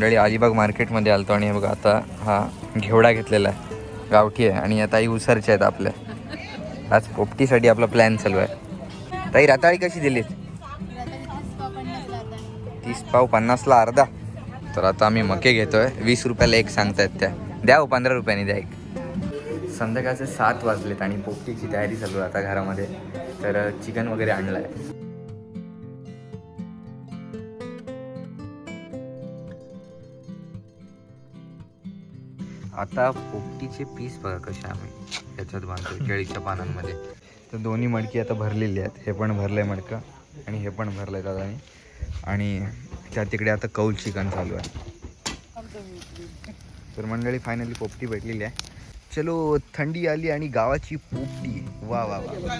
मंडळी अलिबाग मार्केटमध्ये आलतो आणि हे बघा आता हा घेवडा घेतलेला आहे. गावठी आहे आणि आता आई उसरच्या आहेत आपल्या. आज पोपटीसाठी आपला प्लॅन चालू आहे. ताई रताळी कशी दिलीत? तीस पाव पन्नासला अर्धा. तर आता आम्ही मके घेतोय. वीस रुपयाला एक सांगतायत त्या. द्या हो पंधरा रुपयाने द्या एक. संध्याकाळचे सात वाजलेत आणि पोपटीची तयारी चालू आहे आता घरामध्ये. तर चिकन वगैरे आणलं आहे आता पोपटीचे पीस बघा कसे आम्ही याच्यात बांधतो केळीच्या पानांमध्ये. तर दोन्ही मडकी आता भरलेली आहेत. हे पण भरलंय मडकं आणि हे पण भरलंय दादानी. आणि त्या तिकडे आता कौल चिकन चालू आहे. तर मंडळी फायनली पोपटी भेटलेली आहे. चलो थंडी आली आणि गावाची पोपटी. वा वा वा.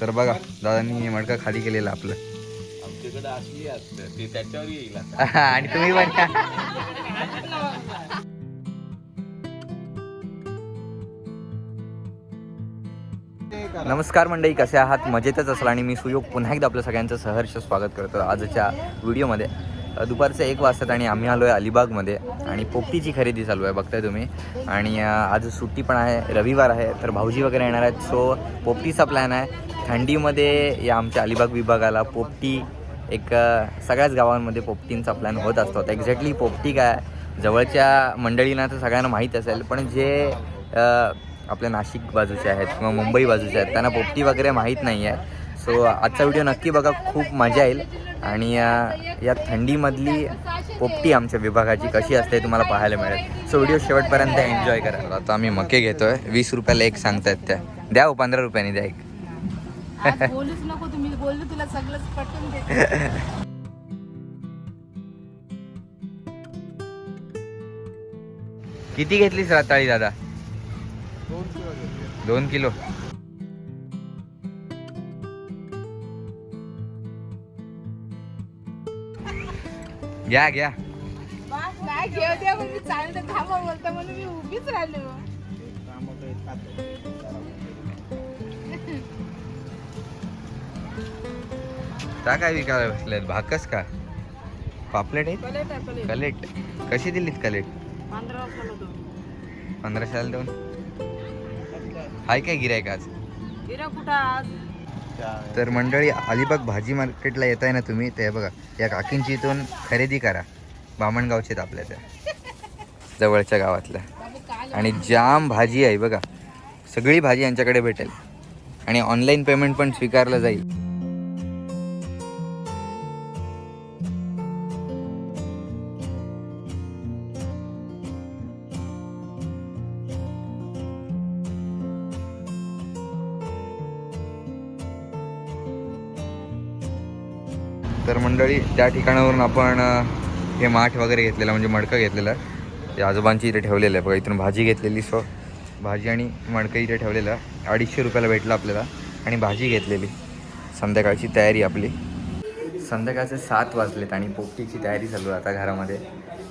तर बघा दादांनी मडका खाली केलेला आपलं. आमच्याकडे असली असतं. ते त्याच्यावर येईल आणि तुम्ही पण नमस्कार. मंडळी कसे आहात? मजेतच असाल आणि मी सुयोग. पुन्हा एकदा आपलं सगळ्यांचं सहर्ष स्वागत करतो आजच्या व्हिडिओमध्ये. दुपारचं एक वाजतात आणि आम्ही आलो आहे अलिबागमध्ये आणि पोपटीची खरेदी चालू आहे बघताय तुम्ही. आणि आज सुट्टी पण आहे रविवार आहे तर भाऊजी वगैरे येणार आहेत. सो पोपटीचा प्लॅन आहे. थंडीमध्ये या आमच्या अलिबाग विभागाला पोपटी एक सगळ्याच गावांमध्ये पोपटींचा प्लॅन होत असतो. आता एक्झॅक्टली पोपटी काय? जवळच्या मंडळींना तर सगळ्यांना माहीत असेल पण जे आपल्या नाशिक बाजूचे आहेत किंवा मुंबई बाजूचे आहेत. त्यांना पोपटी वगैरे माहीत नाही आहे. सो आजचा व्हिडिओ नक्की बघा खूप मजा येईल. आणि या थंडीमधली पोपटी आमच्या विभागाची कशी असते तुम्हाला पाहायला मिळेल. सो व्हिडिओ शेवटपर्यंत एन्जॉय करा. आता आम्ही मके घेतोय. वीस रुपयाला एक सांगतायत त्या. द्या हो पंधरा रुपयाने द्या एक. किती घेतलीस रताळी दादा? दोन किलो घ्या घ्या. बस काय घेऊ द्या मग मी चालेल तर थांबा बोलता म्हणून मी उभीच राहिले. मग. त्या काय विकायला बसलेत? भाकस का? पापलेट आहे, कलेट. कशी दिलीत कलेट? पंधरा वाजता होतो. पंधराशेला देऊन हाय काय गिरायक आज? हिरा कुठं आज? तर मंडळी अलिबाग भाजी मार्केटला येत आहे ना तुम्ही ते बघा या काकींची इथून खरेदी करा. बामणगावचे आपल्या त्या जवळच्या गावातल्या. आणि जाम भाजी आहे बघा. सगळी भाजी यांच्याकडे भेटेल. आणि ऑनलाईन पेमेंट पण स्वीकारलं जाईल. तर मंडळी त्या ठिकाणावरून आपण हे माठ वगैरे घेतलेलं म्हणजे मडकं घेतलेलं. ते आजोबांची इथे ठेवलेलं आहे. बघा इथून भाजी घेतलेली सो भाजी आणि मडकं इथे ठेवलेलं. अडीचशे रुपयाला भेटलं आपल्याला आणि भाजी घेतलेली. संध्याकाळची तयारी आपली. संध्याकाळचे सात वाजलेत आणि पोपटीची तयारी चालू आहे आता घरामध्ये.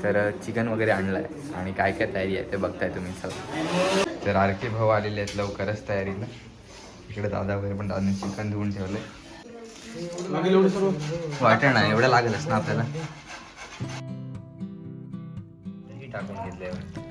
तर चिकन वगैरे आणलं आहे आणि काय काय तयारी आहे ते बघताय तुम्ही सर तर आरके भाऊ आलेले आहेत लवकरच तयारीला. इकडे दादा वगैरे पण दादाने चिकन धुवून ठेवलं आहे नाही एवढं लागलच ना आपल्याला. टाकून घेतलंय.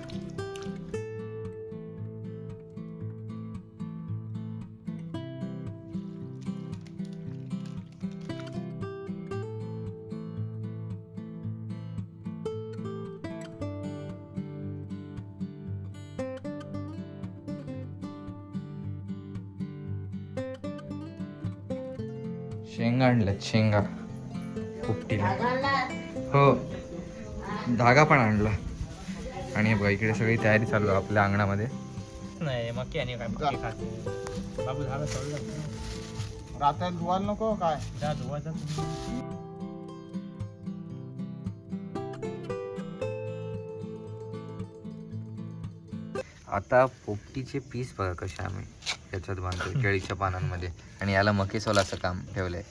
शेंगा आणल्यात शेंगा. पोपटीला हो. धागा पण आणला. आणि हे बघा इकडे सगळी तयारी चालू आहे आपल्या अंगणामध्ये. नाही मग आणि काय मक्की खाते. बाबू झालं सोडलं रात्र धुवायला नको काय? जा धुवायचा आता पोपटीचे पीस बघा कसे आम्ही. याच्यात बांधतो केळीच्या पानांमध्ये. आणि याला मकेसोलाचं काम ठेवलंय.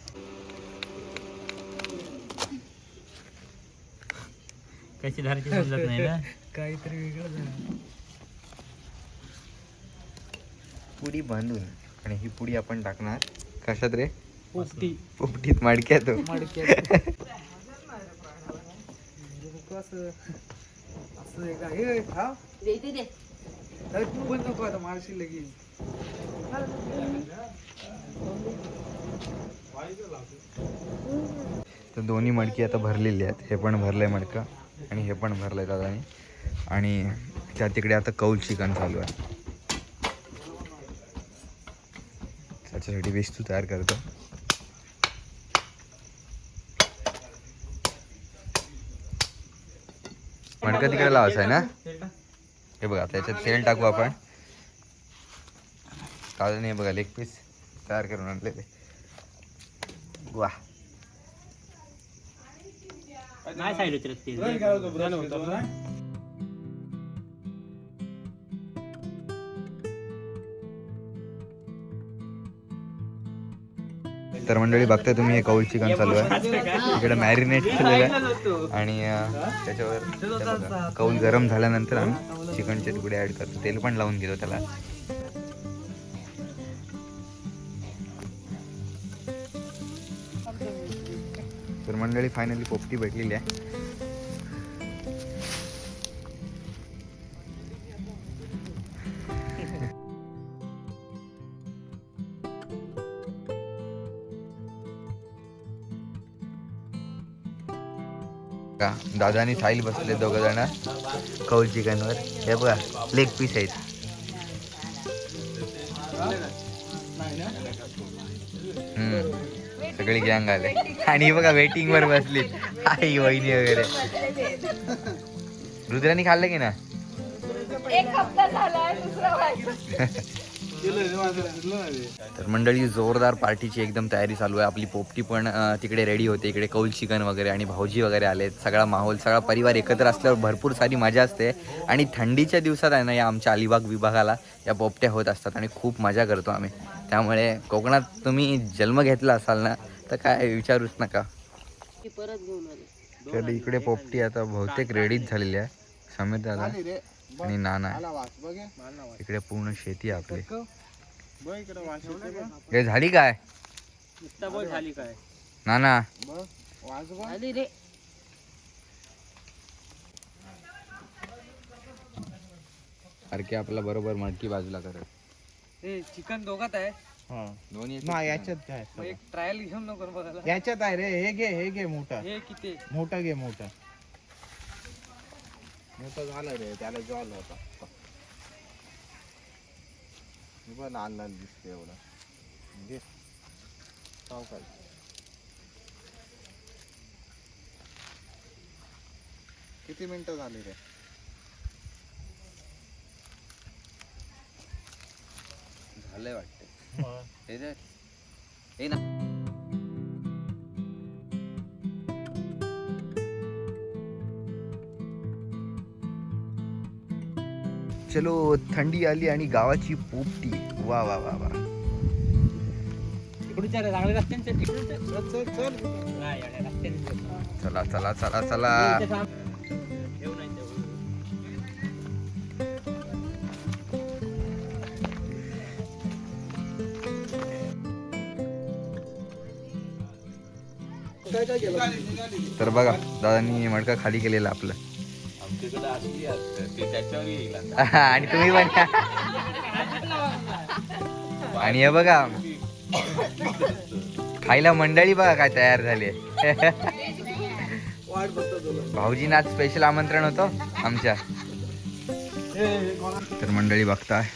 कशी धरायची समजत नाही ना? पुडी बांधून आणि ही पुडी आपण टाकणार. कशात रे? पोपटी. पोपटीत मडक्यात. मडक्यात. तर दोन्ही मडकी आता भरलेली आहेत. हे पण भरलं आहे मडकं आणि हे पण भरलं आहे दादानी. आणि त्या तिकडे आता कौल चिकन चालू आहे. त्याच्यासाठी वस्तू तयार करतो. मडकं तिकडे लावायचं आहे ना? हे बघा त्याच्यात तेल टाकू आपण. काल नाही बघा लेग पीस तयार करून आणलेले. वा तर मंडळी बघताय तुम्ही हे कौल चिकन चालू आहे. इकडे मॅरिनेट केलेलं आहे. आणि त्याच्यावर कौल गरम झाल्यानंतर आम्ही चिकनचे तुकडे ऍड करतो. तेल पण लावून घेतो त्याला. मंडळी फायनली पोपटी भेटलेली आहे. का आणि साईल बसले दोघ जण. कौल चिकनवर हे बघा लेग पीस आहेत. हम्म. सगळी गँग आले. आणि बघा वेटिंग वर बसली. आई वहिनी वगैरे. रुद्रानी खाल्लं की ना? तर मंडळी जोरदार पार्टीची एकदम तयारी चालू आहे. आपली पोपटी पण तिकडे रेडी होते. इकडे कौल चिकन वगैरे आणि भाऊजी वगैरे आलेत. सगळा माहोल सगळा परिवार एकत्र असल्यावर भरपूर सारी मजा असते. आणि थंडीच्या दिवसात आहे ना या आमच्या अलिबाग विभागाला या पोपट्या होत असतात. आणि खूप मजा करतो आम्ही. त्यामुळे कोकणात तुम्ही जन्म घेतला असाल ना तर काय विचारूच नका. परत घेऊन आले. तर इकडे पोपटी आता बहुतेक रेडीच झालेली आहे. समीर दादा आणि नाना. इकडे पूर्ण शेती आहे आपली. हे झाली काय? नाना. आली रे. अरे की आपला बरोबर मडकी बाजूला करत. हे चिकन दोघात आहे. दोन्ही ना याच्यात मग एक ट्रायल घेऊन नको ना बघायला. याच्यात आहे रे हे घे हे घे मोठा. हे किती? मोठा घे मोठा. मोठं झालं रे त्याला जॉल होता. हे बघ लाल लाल दिसते एवढं. घे. सावकाश किती मिनिटं झाली रे? झालंय वाटतं. हे ना. चलो थंडी आली आणि गावाची पोपटी. वा वा वा वा. चल चल चल. चला तर बघा दादांनी मडका खाली केलेला आपलं. आणि तुम्ही पण आणि हे बघा खायला मंडळी बघा काय तयार झाली भाऊजींना आज स्पेशल आमंत्रण होतं आमच्या. तर मंडळी बघताय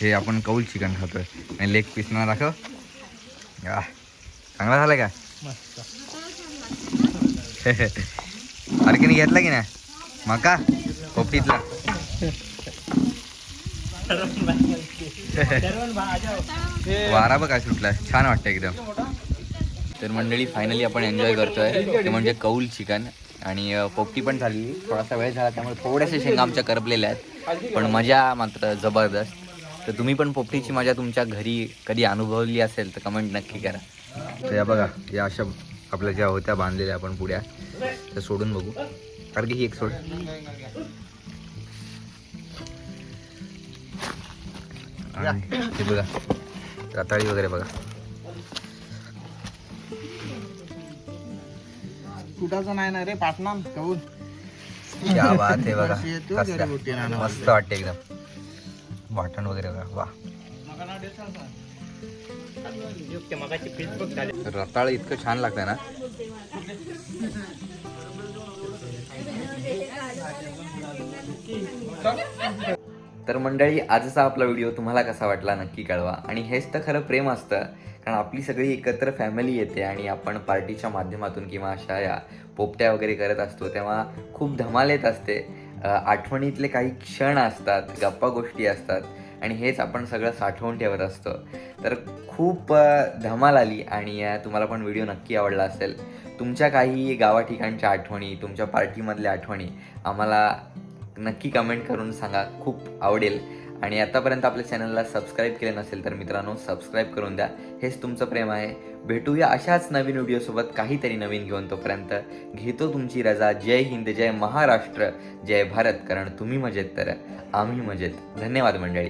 हे आपण कौल चिकन खातोय. आणि लेग पिसणार ना दाखव. या. चांगला झालाय का? अर्कीने घेतला की नाही? मका? पोपटीतला वारा बघा सुटला छान वाटतं एकदम. तर मंडळी फायनली आपण एन्जॉय करतोय. ते म्हणजे कौल चिकन. आणि पोपटी पण झाली. थोडासा वेळ झाला त्यामुळे थोड्याशा शेंगा आमच्या करपलेल्या आहेत. पण मजा मात्र जबरदस्त. तर तुम्ही पण पोपटीची मजा तुमच्या घरी कधी अनुभवली असेल तर कमेंट नक्की करा. तर या बघा या अशा आपल्या ज्या होत्या बांधलेल्या आपण पुड्या त्या सोडून बघू. कारण की ही एक सोड. हे बघा रताळी वगैरे बघा. कुठाचं नाही ना रे पाटणा कबूल क्या बात आहे बघा. कसल्या. मस्त वाटते एकदम. वाटण वगैरे बघा. वा रताळ इतकं छान लागतं ना. तर मंडळी आजचा आपला व्हिडिओ तुम्हाला कसा वाटला नक्की कळवा. आणि हेच तर खरं प्रेम असतं कारण आपली सगळी एकत्र फॅमिली येते आणि आपण पार्टीच्या माध्यमातून किंवा अशा या पोपट्या वगैरे करत असतो तेव्हा खूप धमाल येत असते. आठवणीतले काही क्षण असतात गप्पा गोष्टी असतात. आणि हेच आपण सगळं साठवून ठेवत असतो. तर खूप धमाल आली आणि तुम्हाला पण व्हिडिओ नक्की आवडला असेल. तुमच्या काही गावा ठिकाणच्या आठवणी तुमच्या पार्टीमधल्या आठवणी आम्हाला नक्की कमेंट करून सांगा. खूप आवडेल. आणि आतापर्यंत आपल्या चॅनलला सबस्क्राईब केले नसेल तर मित्रांनो सबस्क्राईब करून द्या. हेच तुमचं प्रेम आहे. भेटूया अशाच नवीन व्हिडिओसोबत काहीतरी नवीन घेऊन तोपर्यंत. घेतो तुमची रजा. जय हिंद जय महाराष्ट्र जय भारत. कारण तुम्ही मजेत तर आम्ही मजेत. धन्यवाद मंडळी.